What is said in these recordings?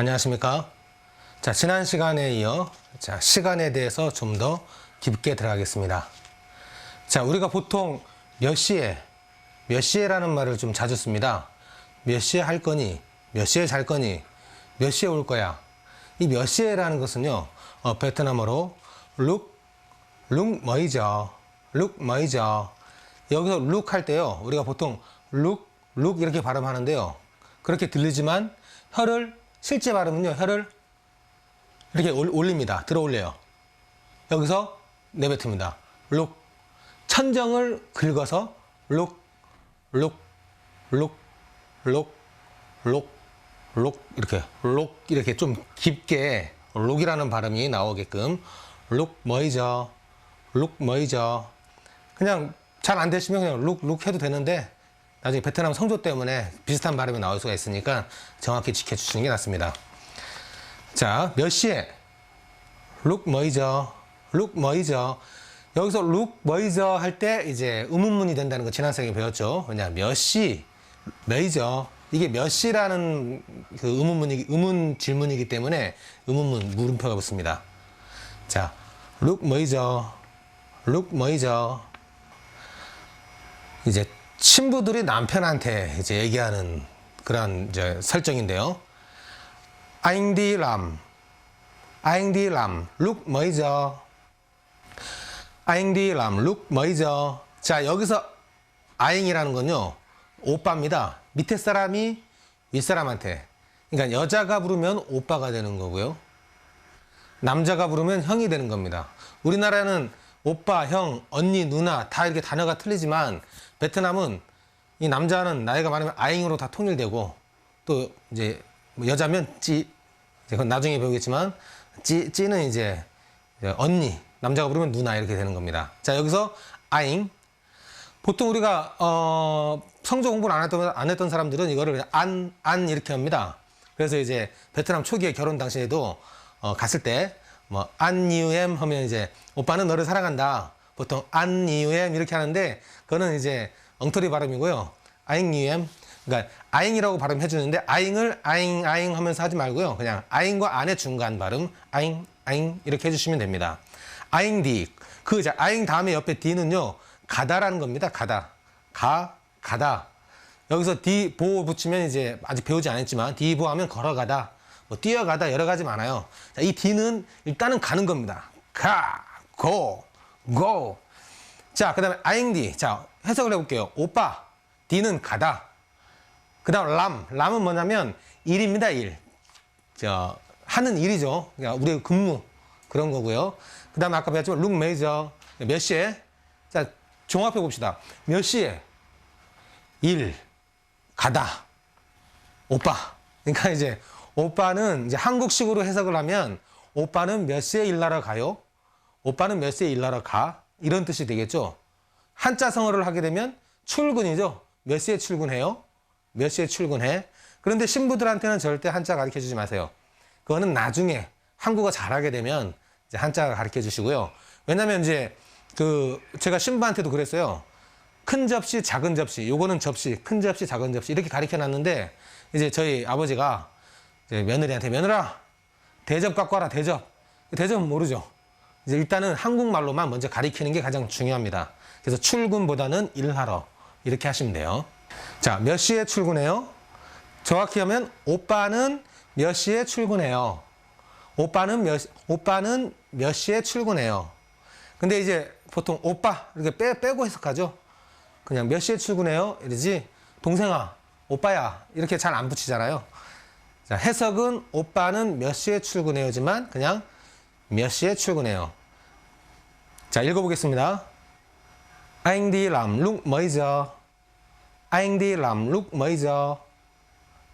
안녕하십니까? 자, 지난 시간에 이어 자, 시간에 대해서 좀 더 깊게 들어가겠습니다. 자, 우리가 보통 몇 시에 몇 시에 라는 말을 좀 자주 씁니다. 몇 시에 할 거니? 몇 시에 잘 거니? 몇 시에 올 거야? 이 몇 시에 라는 것은요. 어, 베트남어로 룩, 룩 뭐이죠? 룩 뭐이죠? 여기서 룩 할 때요. 우리가 보통 룩, 룩 이렇게 발음하는데요. 그렇게 들리지만 혀를 실제 발음은요. 혀를 이렇게 올- 올립니다. 들어 올려요. 여기서 내뱉습니다. 룩. 천정을 긁어서 룩, 룩, 룩, 룩, 룩, 룩 이렇게 룩 이렇게 좀 깊게 룩이라는 발음이 나오게끔 룩 뭐이죠? 룩 뭐이죠? 그냥 잘 안 되시면 그냥 룩, 룩 해도 되는데 나중에 베트남 성조 때문에 비슷한 발음이 나올 수가 있으니까 정확히 지켜주시는 게 낫습니다. 자, 몇 시에? 룩 뭐이죠? 룩 뭐이죠? 여기서 룩 뭐이죠? 할때 이제 의문문이 된다는 거 지난 시간에 배웠죠. 왜냐, 몇 시? 몇이죠? 이게 몇 시라는 그 의문문이, 의문 질문이기 때문에 의문문, 물음표가 붙습니다. 자, 룩 뭐이죠? 룩 뭐이죠? 이제 신부들이 남편한테 이제 얘기하는 그런 이제 설정인데요. 아잉디 람, 아잉디 람, 룩 뭐이죠? 아잉디 람, 룩 뭐이죠? 자 여기서 아잉이라는 건요 오빠입니다. 밑에 사람이 윗사람한테, 그러니까 여자가 부르면 오빠가 되는 거고요. 남자가 부르면 형이 되는 겁니다. 우리나라는 오빠, 형, 언니, 누나 다 이렇게 단어가 틀리지만 베트남은 이 남자는 나이가 많으면 아잉으로 다 통일되고 또 이제 뭐 여자면 찌, 그건 나중에 배우겠지만 찌, 찌는 이제 언니, 남자가 부르면 누나 이렇게 되는 겁니다. 자 여기서 아잉 보통 우리가 어, 성적 공부를 안 했던, 안 했던 사람들은 이거를 그냥 안, 안 이렇게 합니다. 그래서 이제 베트남 초기에 결혼 당시에도 어, 갔을 때뭐 안니우엠 하면 이제 오빠는 너를 사랑한다. 보통 안니우엠 이렇게 하는데 그거는 이제 엉터리 발음이고요. 아잉니우엠 그러니까 아잉이라고 발음해 주는데 아잉을 아잉 아잉 하면서 하지 말고요. 그냥 아잉과 안의 중간 발음 아잉 아잉 이렇게 해 주시면 됩니다. 아잉디 그 이제 아잉 다음에 옆에 디는요. 가다라는 겁니다. 가다. 가 가다. 여기서 디 보 붙이면 이제 아직 배우지 않았지만 디 보 하면 걸어가다. 뭐 뛰어가다 여러 가지 많아요. 자, 이 D는 일단은 가는 겁니다. 가, 고, 고. 자, 그 다음에 아잉디. 자, 해석을 해볼게요. 오빠. D는 가다. 그 다음 람. 람은 뭐냐면 일입니다. 일. 저 하는 일이죠. 그러니까 우리 근무 그런 거고요. 그 다음에 아까 배웠지만 룩 메이저 몇 시에? 자, 종합해 봅시다. 몇 시에? 일 가다. 오빠. 그러니까 이제 오빠는 이제 한국식으로 해석을 하면 오빠는 몇 시에 일하러 가요? 오빠는 몇 시에 일하러 가? 이런 뜻이 되겠죠. 한자 성어를 하게 되면 출근이죠. 몇 시에 출근해요? 몇 시에 출근해? 그런데 신부들한테는 절대 한자 가르쳐 주지 마세요. 그거는 나중에 한국어 잘하게 되면 이제 한자 가르쳐 주시고요. 왜냐면 이제 그 제가 신부한테도 그랬어요. 큰 접시, 작은 접시. 요거는 접시, 큰 접시, 작은 접시 이렇게 가르쳐 놨는데 이제 저희 아버지가 이제 며느리한테 며느라 대접 갖고 와라 대접. 대접은 모르죠. 이제 일단은 한국말로만 먼저 가리키는 게 가장 중요합니다. 그래서 출근보다는 일하러 이렇게 하시면 돼요. 자, 몇 시에 출근해요? 정확히 하면 오빠는 몇 시에 출근해요? 오빠는 몇 오빠는 몇 시에 출근해요? 근데 이제 보통 오빠 이렇게 빼, 빼고 해석하죠. 그냥 몇 시에 출근해요? 이러지 동생아, 오빠야 이렇게 잘 안 붙이잖아요. 자, 해석은 오빠는 몇 시에 출근해요지만 그냥 몇 시에 출근해요. 자, 읽어보겠습니다. Lúc mấy giờ?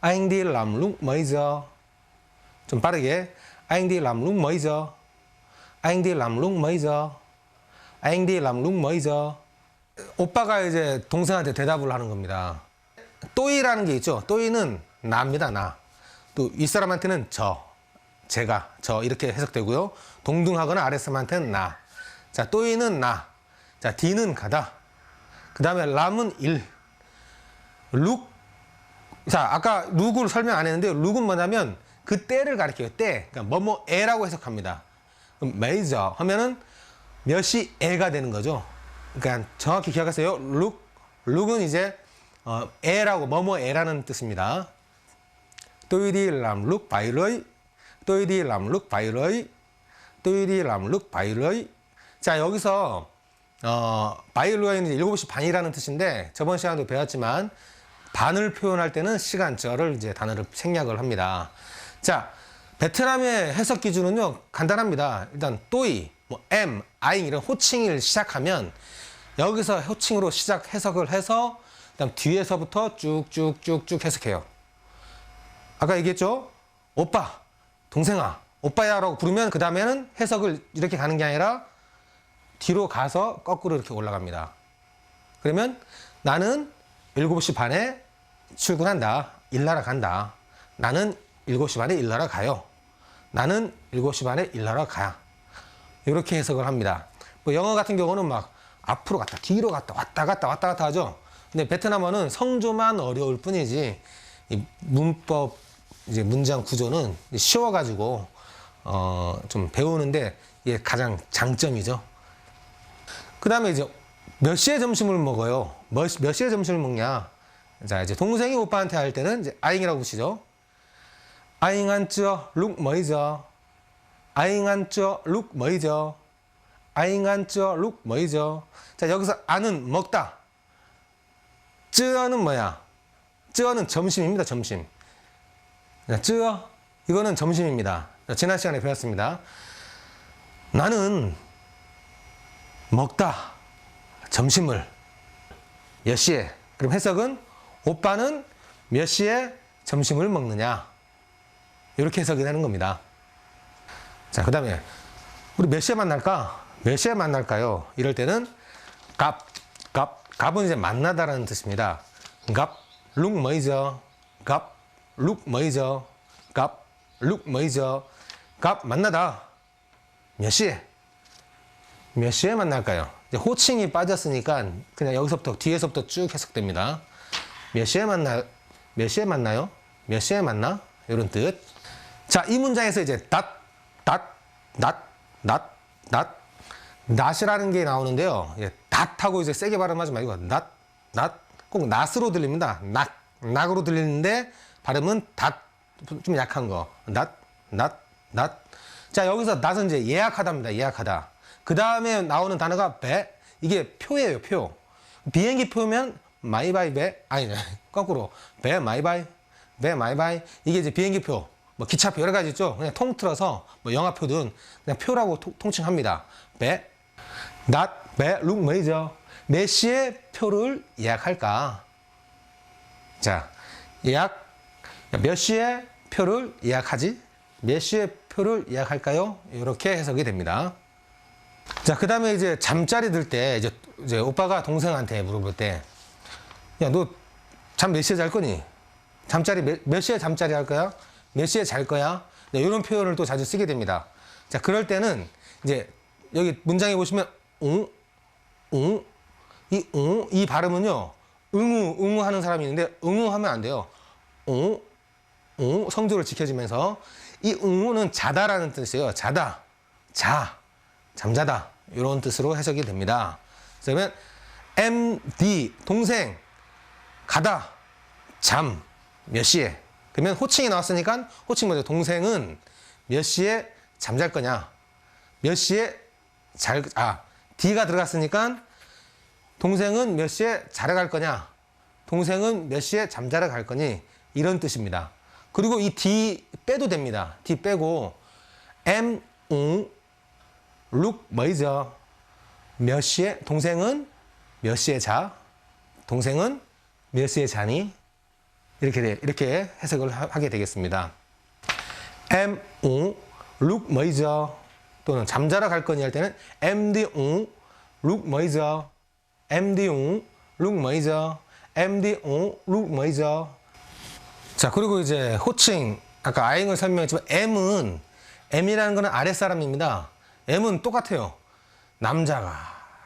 Anh đi làm lúc mấy giờ? 좀 빠르게. Lúc mấy giờ? Anh đi làm lúc mấy giờ? 오빠가 이제 동생한테 대답을 하는 겁니다. 또이라는 게 있죠. 또이는 나입니다, 나. 또 윗사람한테는 저, 제가, 저 이렇게 해석되고요. 동등하거나 아랫사람한테는 나. 자, 또이는 나. 자, D는 가다. 그 다음에 람은 일. 룩. 자, 아까 룩을 설명 안 했는데 룩은 뭐냐면 그 때를 가리켜요. 때. 그러니까 뭐뭐 에라고 해석합니다. 그럼 메이저 하면은 몇 시 에가 되는 거죠. 그러니까 정확히 기억하세요. 룩 룩은 이제 어, 에라고 뭐뭐 에라는 뜻입니다. tôi đi làm lúc 7 rưỡi. Tôi đi làm lúc 7 rưỡi. tôi đi làm lúc 7 rưỡi. 자, 여기서 어, 이제 7시 반이라는 뜻인데 저번 시간에도 배웠지만 반을 표현할 때는 시간절을 이제 단어를 생략을 합니다. 자, 베트남의 해석 기준은요 간단합니다. 일단 또이, 뭐 M, 아잉 이런 호칭을 시작하면 여기서 호칭으로 시작 해석을 해서 그다음 뒤에서부터 쭉쭉쭉쭉 해석해요. 아까 얘기했죠? 오빠, 동생아, 오빠야라고 부르면 그 다음에는 해석을 이렇게 가는 게 아니라 뒤로 가서 거꾸로 이렇게 올라갑니다. 그러면 나는 7시 반에 출근한다. 일하러 간다. 나는 7시 반에 일하러 가요. 나는 7시 반에 일하러 가. 이렇게 해석을 합니다. 뭐 영어 같은 경우는 막 앞으로 갔다 뒤로 갔다 왔다 갔다 왔다 갔다 하죠. 근데 베트남어는 성조만 어려울 뿐이지 이 문법 이제 문장 구조는 쉬워가지고 어 좀 배우는데 이게 가장 장점이죠. 그 다음에 이제 몇 시에 점심을 먹어요? 몇, 시- 몇 시에 점심을 먹냐? 자, 이제 동생이 오빠한테 할 때는 이제 아잉이라고 붙이죠. 아잉 lúc mấy giờ? 아잉 lúc mấy giờ? 아잉 lúc mấy giờ? 자, 여기서 아는 먹다. 쯔어는 뭐야? 쯔어는 점심입니다, 점심. 자, 쯔어, 이거는 점심입니다. 자, 지난 시간에 배웠습니다. 나는 먹다. 점심을. 몇 시에? 그럼 해석은 오빠는 몇 시에 점심을 먹느냐? 이렇게 해석이 되는 겁니다. 자, 그 다음에 우리 몇 시에 만날까? 몇 시에 만날까요? 이럴 때는 갑, 갑, 갑은 이제 만나다라는 뜻입니다. 갑, 룩 뭐이죠? 갑, 룩 뭐이죠? 갑, 룩 뭐이죠? 갑 만나다. 몇 시에? 몇 시에 만날까요? 이제 호칭이 빠졌으니까 그냥 여기서부터 뒤에서부터 쭉 해석됩니다. 몇 시에 만나 몇 시에 만나요? 몇 시에 만나? 이런 뜻. 자, 이 문장에서 이제 닷, 닷, 닷, 닷, 닷, 낫이라는 게 나오는데요. 예, 닷하고 이제 세게 발음하지 말고 낫, 낫, 꼭 낫으로 들립니다. 낫, 낙으로 들리는데 발음은 닷, 좀 약한 거. 낫, 낫, 낫. 자, 여기서 낫은 이제 예약하다입니다. 예약하다. 그 다음에 나오는 단어가 배. 이게 표예요, 표. 비행기 표면 마이바이 배. 아니, 거꾸로. 배 마이바이. 배 마이바이. 이게 이제 비행기 표. 뭐 기차표 여러 가지 있죠. 그냥 통틀어서 뭐 영화표든 그냥 표라고 통- 통칭합니다. 배. 낮, 배, 룩 뭐이죠? 몇 시에 표를 예약할까? 자, 예약. 몇 시에 표를 예약하지? 몇 시에 표를 예약할까요? 이렇게 해석이 됩니다. 자, 그 다음에 이제 잠자리 들 때, 이제, 이제 오빠가 동생한테 물어볼 때, 야, 너 잠 몇 시에 잘 거니? 잠자리 몇, 몇 시에 잠자리 할 거야? 몇 시에 잘 거야? 네, 이런 표현을 또 자주 쓰게 됩니다. 자, 그럴 때는 이제 여기 문장에 보시면, 응, 응, 이 응, 이 발음은요, 응우, 응우 하는 사람이 있는데, 응우 하면 안 돼요. 응, 응, 성조를 지켜주면서, 이 응우는 자다라는 뜻이에요. 자다, 자, 잠자다. 이런 뜻으로 해석이 됩니다. 그러면, MD, 동생, 가다, 잠, 몇 시에? 그러면 호칭이 나왔으니까 호칭 먼저 동생은 몇 시에 잠잘 거냐? 몇 시에 잘, 아, D가 들어갔으니까 동생은 몇 시에 자러 갈 거냐? 동생은 몇 시에 잠자러 갈 거니? 이런 뜻입니다. 그리고 이 D 빼도 됩니다. D 빼고 M, 웅, 룩, 뭐이죠? 몇 시에, 동생은 몇 시에 자? 동생은 몇 시에 자니? 이렇게 돼, 이렇게 해석을 하- 하게 되겠습니다. M, 웅, 룩, 뭐이죠? 또는 잠자러 갈 거니 할 때는 MD, 웅, 룩, 뭐이죠? MD, 웅, 룩, 뭐이죠? MD, 웅, 룩, 뭐이죠? 자, 그리고 이제 호칭, 아까 아잉을 설명했지만 M은, M이라는 거는 아랫사람입니다. M은 똑같아요. 남자가,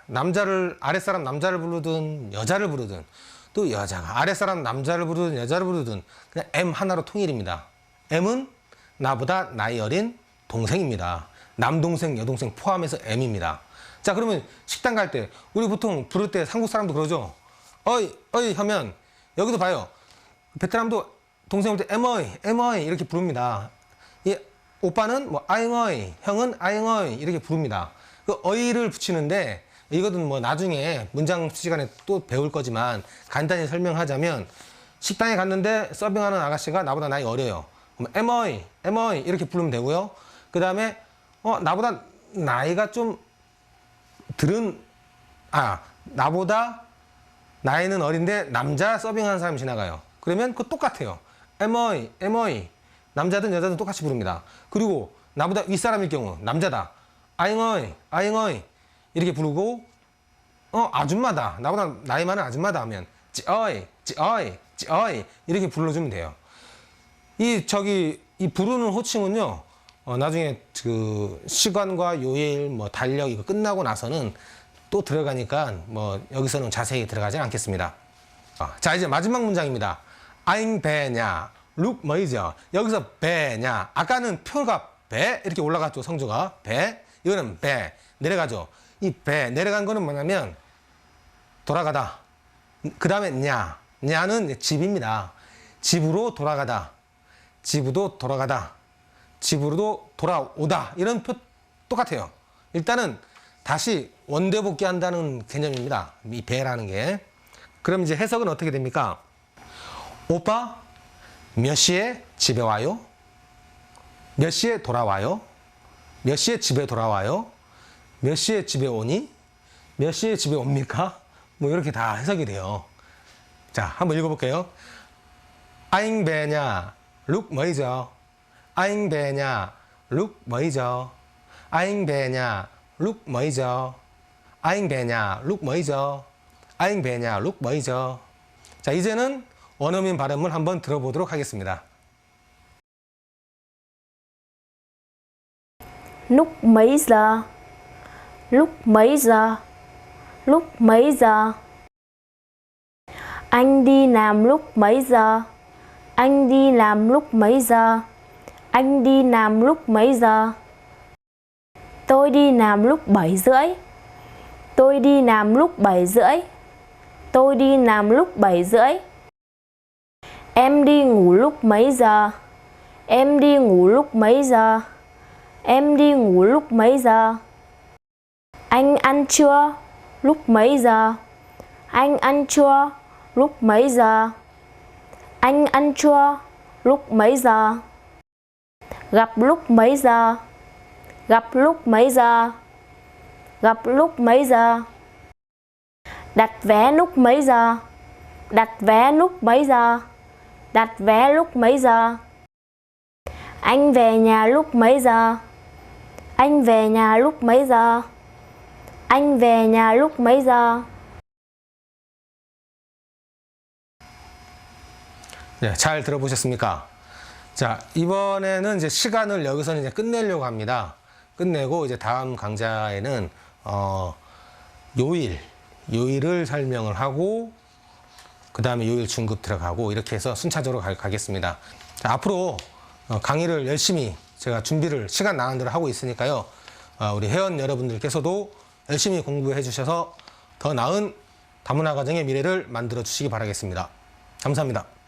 남자를, 아랫사람 남자를 부르든, 여자를 부르든, 또 여자가, 아랫사람 남자를 부르든, 여자를 부르든, 그냥 M 하나로 통일입니다. M은 나보다 나이 어린 동생입니다. 남동생, 여동생 포함해서 M입니다. 자, 그러면 식당 갈 때, 우리 보통 부를 때 한국 사람도 그러죠? 어이, 어이 하면, 여기도 봐요. 베트남도 동생 올때 에머이, 에머이 이렇게 부릅니다. 이 오빠는 뭐 아잉어이, 형은 아잉어이 이렇게 부릅니다. 그 어이를 붙이는데 이거는 뭐 나중에 문장 시간에 또 배울 거지만 간단히 설명하자면 식당에 갔는데 서빙하는 아가씨가 나보다 나이 어려요. 그럼 에머이, 에머이 이렇게 부르면 되고요. 그 다음에 어 나보다 나이가 좀 들은 아 나보다 나이는 어린데 남자 서빙하는 사람이 지나가요. 그러면 그 똑같아요. 에머이, 에머이. 남자든 여자든 똑같이 부릅니다. 그리고 나보다 윗사람일 경우 남자다. 아잉어이, 아잉어이. 이렇게 부르고 어 아줌마다. 나보다 나이 많은 아줌마다 하면 찌어이, 찌어이, 찌어이 이렇게 불러주면 돼요. 이 저기 이 부르는 호칭은요. 어, 나중에 그 시간과 요일, 뭐 달력 이거 끝나고 나서는 또 들어가니까 뭐 여기서는 자세히 들어가지 않겠습니다. 아, 자 이제 마지막 문장입니다. 아잉 배냐, 룩 뭐이죠? 여기서 배냐. 아까는 표가 배 이렇게 올라갔죠 성조가 배. 이거는 배 내려가죠. 이 배 내려간 거는 뭐냐면 돌아가다. 그 다음에 냐. 냐는 집입니다. 집으로 돌아가다. 집으로 돌아가다. 집으로도 돌아오다. 이런 표 똑같아요. 일단은 다시 원대복귀 한다는 개념입니다. 이 배라는 게. 그럼 이제 해석은 어떻게 됩니까? 오빠, 몇 시에 집에 와요? 몇 시에 돌아와요? 몇 시에 집에 돌아와요? 몇 시에 집에 오니? 몇 시에 집에 옵니까? 뭐 이렇게 다 해석이 돼요. 자, 한번 읽어볼게요. 아잉 배냐, 룩 뭐이죠? 아잉 배냐, 룩 뭐이죠? 아잉 배냐, 룩 뭐이죠? 아잉 배냐, 룩 뭐이죠? 아잉 배냐, 룩 뭐이죠? 자, 이제는 원어민 발음을 한번 들어보도록 하겠습니다. Lúc mấy giờ? Lúc mấy giờ? Lúc mấy giờ? Anh đi làm lúc mấy giờ? Anh đi làm lúc mấy giờ? Anh đi làm lúc mấy giờ? Tôi đi làm lúc 7 rưỡi. Tôi đi làm lúc 7 rưỡi. Tôi đi làm lúc 7 rưỡi. Em đi ngủ lúc mấy giờ? Em đi ngủ lúc mấy giờ? Em đi ngủ lúc mấy giờ? Anh ăn trưa lúc mấy giờ? Anh ăn trưa lúc mấy giờ? Anh ăn trưa lúc mấy giờ? Gặp lúc mấy giờ? Gặp lúc mấy giờ? Gặp lúc mấy giờ? Đặt vé lúc mấy giờ? Đặt vé lúc mấy giờ? Đặt vé lúc mấy giờ? Anh về nhà lúc mấy giờ? Anh về nhà lúc mấy giờ? Anh về nhà lúc mấy giờ? 네, 잘 들어보셨습니까? 자, 이번에는 이제 시간을 여기서는 이제 끝내려고 합니다. 끝내고 이제 다음 강좌에는 어, 요일, 요일을 설명을 하고 그 다음에 요일 중급 들어가고 이렇게 해서 순차적으로 가, 가겠습니다. 자, 앞으로 어, 강의를 열심히 제가 준비를 시간 나는 대로 하고 있으니까요. 어, 우리 회원 여러분들께서도 열심히 공부해 주셔서 더 나은 다문화 가정의 미래를 만들어 주시기 바라겠습니다. 감사합니다.